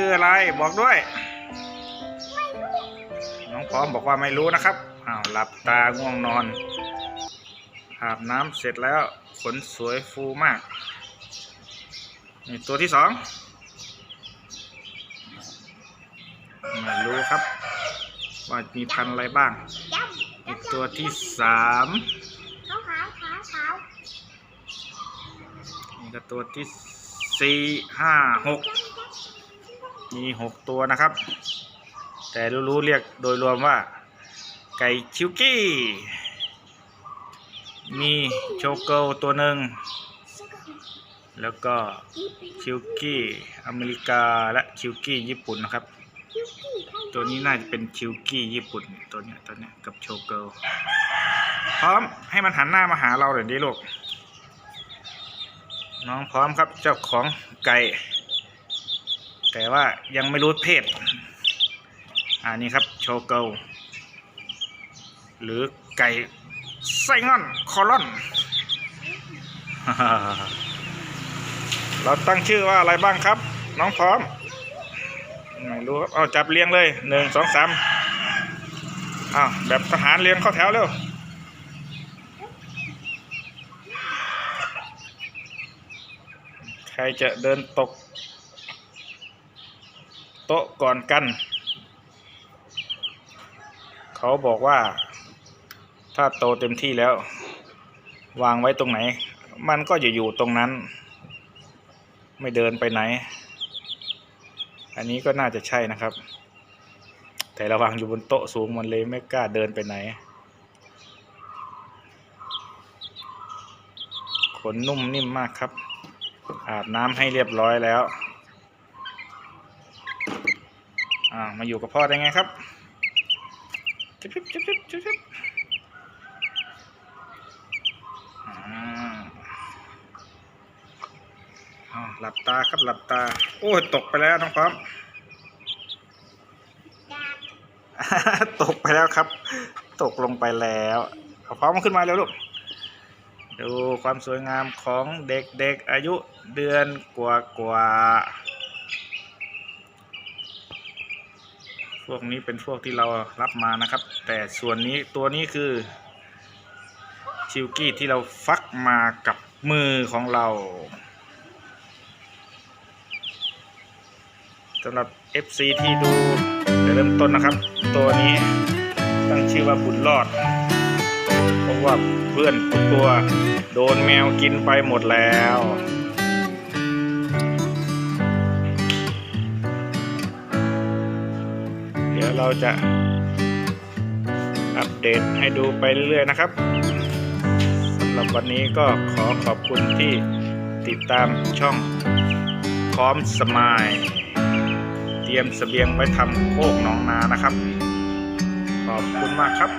ชื่ออะไรบอกด้วย น้องพร้อมบอกว่าไม่รู้นะครับอ้าวหลับตาง่วงนอนอาบน้ำเสร็จแล้วขนสวยฟูมาก นี่ตัวที่สองไม่รู้ครับ ว่ามีพันธุ์อะไรบ้างดอีกตัวที่สามำขาวขาวขาวขาวนี่ก็ตัวที่สี่ห้าหก มีหกตัวนะครับ แต่รู้ๆเรียกโดยรวมว่า ไก่ชิวกี้ มีโชเกิลตัวหนึ่ง แล้วก็ชิวกี้อเมริกาและชิวกี้ญี่ปุ่นนะครับ ตัวนี้น่าจะเป็นชิวกี้ญี่ปุ่นตัวเนี้ยตัวเนี้ยกับโชเกิลพร้อมให้มันหันหน้ามาหาเราเดี๋ยวนี้ลูกน้องพร้อมครับเจ้าของไก่ แต่ว่ายังไม่รู้เพศอันนี้ครับโชเกิลหรือไก่ไส้งอนคอลอน เราตั้งชื่อว่าอะไรบ้างครับ น้องพร้อม ไม่รู้ครับเอาจับเรียงเลยหนึ่งสองสามอ้าวแบบทหารเรียงเข้าแถวเร็วใครจะเดินตก โต๊ะก่อนกัน เขาบอกว่า ถ้าโตเต็มที่แล้ว วางไว้ตรงไหน มันก็จะอยู่ตรงนั้น ไม่เดินไปไหน อันนี้ก็น่าจะใช่นะครับ แต่ระวังอยู่บนโต๊ะสูงมันเลยไม่กล้าเดินไปไหน ขนนุ่มนิ่มมากครับ อาบน้ำให้เรียบร้อยแล้ว อ่ามาอยู่กับพ่อได้ไงครับจิ๊บจิ๊บจิ๊บจิ๊บจิ๊บจิ๊บอ่าหลับตาครับหลับตา โอ้ยตกไปแล้วน้องพร้อมตกไปแล้วครับ ตกลงไปแล้วเอาพร้อมขึ้นมาเร็วลูกดูความสวยงามของเด็กๆอายุเดือนกว่ากว่าๆ พวกนี้เป็นพวกที่เรารับมานะครับ แต่ส่วนนี้ตัวนี้คือชิวกี้ที่เราฟักมากับมือของเราสำหรับ FC ที่ดูเริ่มต้นนะครับ ตัวนี้ตั้งชื่อว่าบุญรอด เพราะว่าเพื่อนตัวโดนแมวกินไปหมดแล้ว ดี๋ยวเราจะอัปเดตให้ดูไปเรื่อยๆนะครับสำหรับวันนี้ก็ขอขอบคุณที่ติดตามช่องพร้อมสมายเตรียมเสบียงไว้ทำโคกหนองนานะครับ ขอบคุณมากครับ